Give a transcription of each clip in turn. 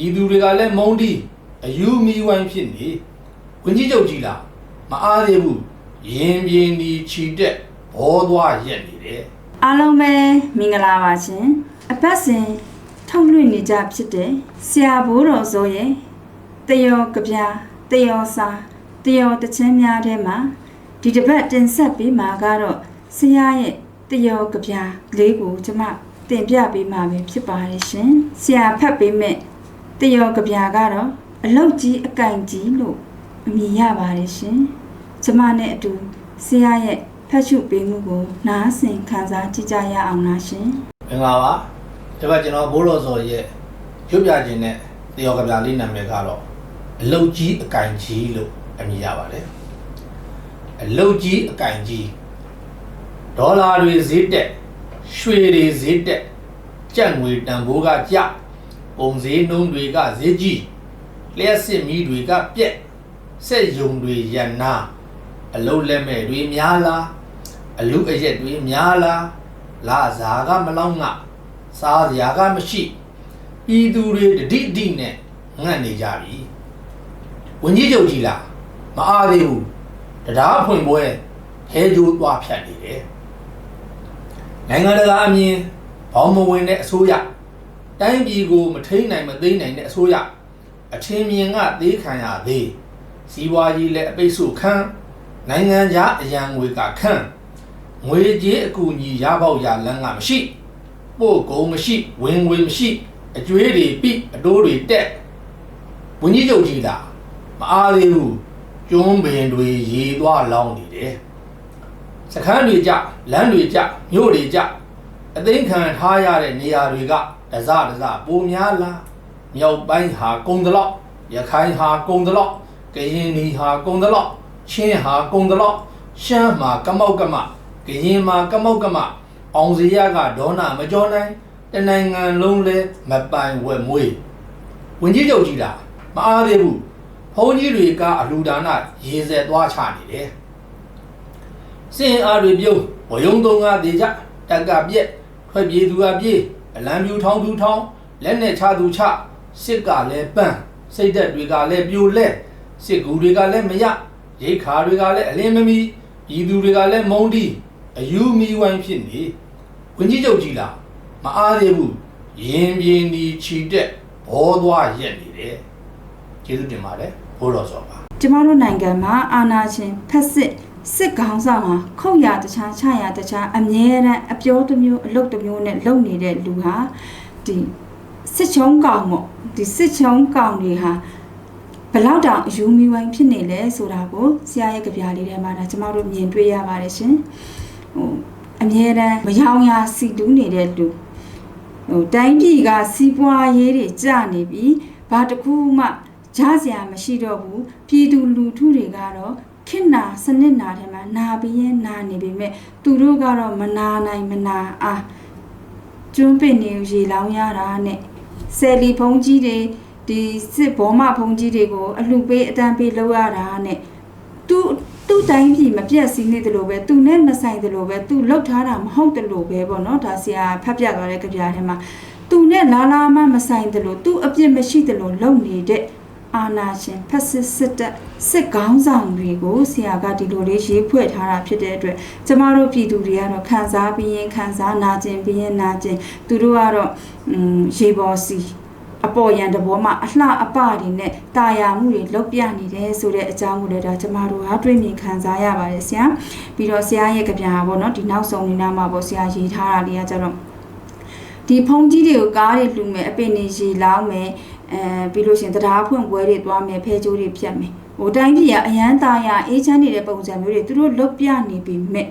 ဤသူတွေကလည်းမုံတီအယူမီဝိုင်းဖြစ်နေဝင်းကြီးချုပ်ကြီးလားမအားသေးဘူးရင်ပြင်းဒီခြီတက်ဘောသွားရက်နေတယ်အားလုံးပဲမင်္ဂလာပါရှင်အပတ်စဉ်ထုတ်လွှင့်နေကြဖြစ်တဲ့ဆရာဘိုးတော်စောရဲ့တယောကဗျာတယောစာတယောတချင်းများထဲမှာဒီတစ်ပတ်တင်ဆက်ပေးမှာကတော့ဆရာရဲ့တယောကဗျာလေးကိုကျွန်မတင်ပြပေးမှာပဲဖြစ်ပါတယ်ရှင်ဆရာဖတ်ပေးမဲ့ တယောကဗျာကတော့အလောက်ကြီးအကန့်ကြီးလို့အမည်ရပါတယ်ရှင်ကျွန်မနဲ့အတူဆရာရဲ့ဖတ်ရှုပေးမှုကိုနားဆင်ခံစားကြည့်ကြရအောင်လားရှင်မင်္ဂလာပါဒီဘက်ကျွန်တော်ဘိုးတော်စောရဲ့ရုပ်ပြခြင်းနဲ့တယောကဗျာလေးနာမည်ကတော့အလုတ်ကြီးအကင်ကြီးလို့အမည်ရပါတယ်အလုတ်ကြီးအကင်ကြီးဒေါ်လာတွေဈေးတက်ရွှေတွေဈေးတက်ကြက်ငွေတန်ဖိုးကကျ ပုံဈေးနှုန်းတွေကဈေးကြီးလျှက်စစ်မီးတွေကပြက်စက်ယုံတွေရန်နာအလုတ်လက်မဲ့တွေများလားအလူအရက်တွေများလားလာဇာကမလောင်းငါစားစရာကမရှိပြည်သူတွေတတိတိနဲ့ငတ်နေကြပြီဝင်ကြီးချုပ်ကြီးလားမအားသေးဘူးတရားဖွင့်ပွဲဟဲကြိုးသွားဖြတ်နေတယ်နိုင်ငံတကာအမြင်ဘောင်းမဝင်တဲ့အစိုးရ တိုင်းပြည်ကိုမထိန်နိုင်မသိမ်းနိုင်တဲ့အစိုးရအထင်မြင်ကသေးခံရသေးစီးပွားရေးလည်းအပိတ်ဆို့ခံနိုင်ငံခြားအရန်ငွေကခန့်ငွေကြေးအကူအညီရပေါက်ရလန်းကမရှိပို့ကုန်မရှိဝင်ငွေမရှိအကျွေးတွေပိအတိုးတွေတက်ဝင်းကြီးချုပ်ကြီးလားမအားသေးဘူးကျွန်းပင်တွေရေသွားလောင်းနေတယ်စခန်းတွေကြလမ်းတွေကြမြို့တွေကြအသိခံထားရတဲ့နေရာတွေက တစတစပုံများလားမြောက်ပိုင်းဟာကုံတလောက်ရခိုင်ဟာကုံတလောက်ကရင်နီဟာကုံတလောက်ချင်းဟာကုံတလောက်ရှမ်းမှာကမောက်ကမကရင်မှာကမောက်ကမအောင်စရကဒေါနာမကြောနိုင်တနိုင်ငံလုံးလဲမပိုင်ဝက်မွေးဝင်ကြီးချုပ်ကြီးလားမအားသေးဘူးဘုန်းကြီးတွေကအလူဒါနရေစက်သွားချနေတယ်စင်အားတွေပြုံးဝယုံသုံးကားတေကြတက်ကပြက်ထွက်ပြေးသူကပြေး အလံပြူထောင်းသူထောင်းလက်နဲ့ချသူချစစ်ကလည်းပန်းစိတ်သက်တွေကလည်းပြိုလဲစစ်ကူတွေကလည်းမရရိတ်ခါတွေကလည်းအလင်းမမီဤသူတွေကလည်းမုံတီအယူမီဝိုင်းဖြစ်နေဝင်ကြီးချုပ်ကြီးလားမအားသေးဘူးရင်ပြင်းဒီခြီတက်ဘောသွားရက်နေတယ်ကျေးဇူးတင်ပါတယ်ဘိုးတော်စောပါကျမတို့နိုင်ငံမှာအာဏာရှင်ဖက်စစ် စစ်ကောင်ဆောင်ဟာခုတ်ရတခြားချရတခြားအမြဲတမ်းအပြောတစ်မျိုးအလုပ်တစ်မျိုးနဲ့လုပ်နေတဲ့လူဟာဒီစစ်ချုံကောင်ပေါ့ဒီစစ်ချုံကောင်တွေဟာဘယ်လောက်တောင်အယူမီဝိုင်းဖြစ်နေလဲဆိုတာကိုဆရာရဲ့ကြပြလေးထဲမှာဒါကျမတို့မြင်တွေ့ရပါတယ်ရှင်ဟိုအမြဲတမ်းမယောင်ရစီတူးနေတဲ့လူဟိုတိုင်းပြည်ကစီးပွားရေးတွေကျနေပြီဘာတစ်ခုမှကြားစရာမရှိတော့ဘူးပြည်သူလူထုတွေကတော့ ခေတ်နာစနစ်နာထဲမှာနာပြီးရင်နာနေပြီမဲ့သူတို့ကတော့မနာနိုင်မနာအားကျွန်းပင်နေရေလောင်းရတာနဲ့ဆယ်လီဖုံးကြီးတွေဒီစစ်ဘောမဖုံးကြီးတွေကိုအလှပေးအတန်းပေးလောက်ရတာနဲ့သူသူ့တိုင်းပြည်မပြတ်စည်းနေတယ်လို့ပဲသူနဲ့မဆိုင်တယ်လို့ပဲသူလှုပ်ထားတာမဟုတ်တယ်လို့ပဲပေါ့နော်ဒါဆရာဖတ်ပြသွားတဲ့ကြပြထဲမှာသူနဲ့လာလာမမဆိုင်တယ်လို့သူအပြစ်မရှိတယ်လို့လုပ်နေတဲ့ အာနာရှင်ဖက်စစ်စစ်တပ်စစ်ကောင်းဆောင်တွေကိုဆရာကဒီလိုလေးရေးဖွဲ့ထားတာဖြစ်တဲ့အတွက်ကျမတို့ပြည်သူတွေကတော့ခံစားပြီးရင်ခံစားနာကျင်ပြီးရင်နာကျင်သူတို့ကတော့อืมရေပေါ်စီအပေါ်ရန်တဘောမှာအလှအပတွေနဲ့တာယာမှုတွေလုတ်ပြနေတယ်ဆိုတဲ့အကြောင်းကိုလည်းဒါကျမတို့ဟာတွေ့မြင်ခံစားရပါတယ်ဆရာပြီးတော့ဆရာရဲ့ကြပြာပေါ့နော်ဒီနောက်ဆုံးနေနာမှာပေါ့ဆရာရေးထားတာလေးကကျတော့ဒီဖုန်ကြီးတွေကိုကားတွေလှူမယ်အပင်တွေရေလောင်းမယ် အဲပြီးလို့ရှင်တရားဖွင့်ပွဲတွေသွားမယ်ဖဲကျိုးတွေဖြတ်မယ်ဟိုတိုင်းပြည်ကအရန်သားရအေးချမ်းနေတဲ့ပုံစံမျိုးတွေသူတို့လွတ်ပြနေပြီမဲ့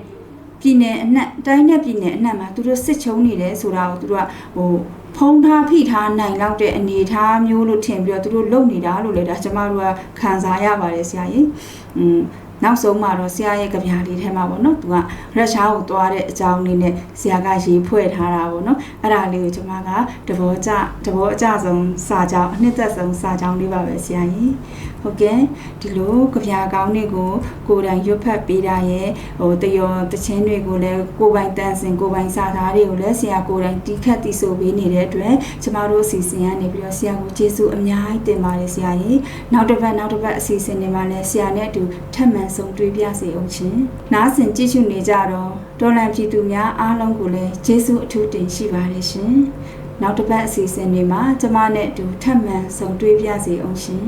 ပြည်နယ်အနှံ့တိုင်းနဲ့ပြည်နယ်အနှံ့မှာသူတို့စစ်ချုံနေတယ်ဆိုတာကိုသူတို့ကဟိုဖုံးထားဖိထားနိုင်လောက်တဲ့အနေအထားမျိုးလို့ထင်ပြီးတော့သူတို့လုပ်နေတာလို့လည်းဒါကျမတို့ကခံစားရပါတယ်ဆရာကြီး။음 နောက်ဆုံးမှာတော့ဆရာရဲ့ကြပြာလေးထဲမှာပေါ့နော်သူကရုရှားကိုသွားတဲ့အကြောင်းလေးနဲ့ဆရာကရေးဖွဲ့ထားတာပေါ့နော်အဲ့ဒါလေးကိုကျွန်မကတဘောကြတဘောအကြဆုံးစာကြောင်းအနှစ်သက်ဆုံးစာကြောင်းလေးပါပဲဆရာကြီး ဟုတ်ကဲ့ဒီလိုကြပြာကောင်းတွေကိုကိုယ်တိုင်ရွတ်ဖတ်ပေးတာရဲ့ဟိုတယောတချင်းတွေကိုလည်းကိုယ်ပိုင်တန်းစင်ကိုယ်ပိုင်စာသားတွေကိုလည်းဆရာကိုယ်တိုင်တီးခတ်တီးဆိုပေးနေတဲ့အတွက်ကျမတို့အစီအစဉ်ကနေပြီးတော့ဆရာကိုကျေးဇူးအများကြီးတင်ပါတယ်ဆရာကြီးနောက်တစ်ပတ်နောက်တစ်ပတ်အစီအစဉ်တွေမှာလည်းဆရာနဲ့အတူထပ်မံဆုံတွေ့ပြစေအောင်ရှင်နားဆင်ကြည့်ရှုနေကြတော့တော်လန်ပြည်သူများအားလုံးကိုလည်းကျေးဇူးအထူးတင်ရှိပါတယ်ရှင်နောက်တစ်ပတ်အစီအစဉ်တွေမှာကျမနဲ့အတူထပ်မံဆုံတွေ့ပြစေအောင်ရှင်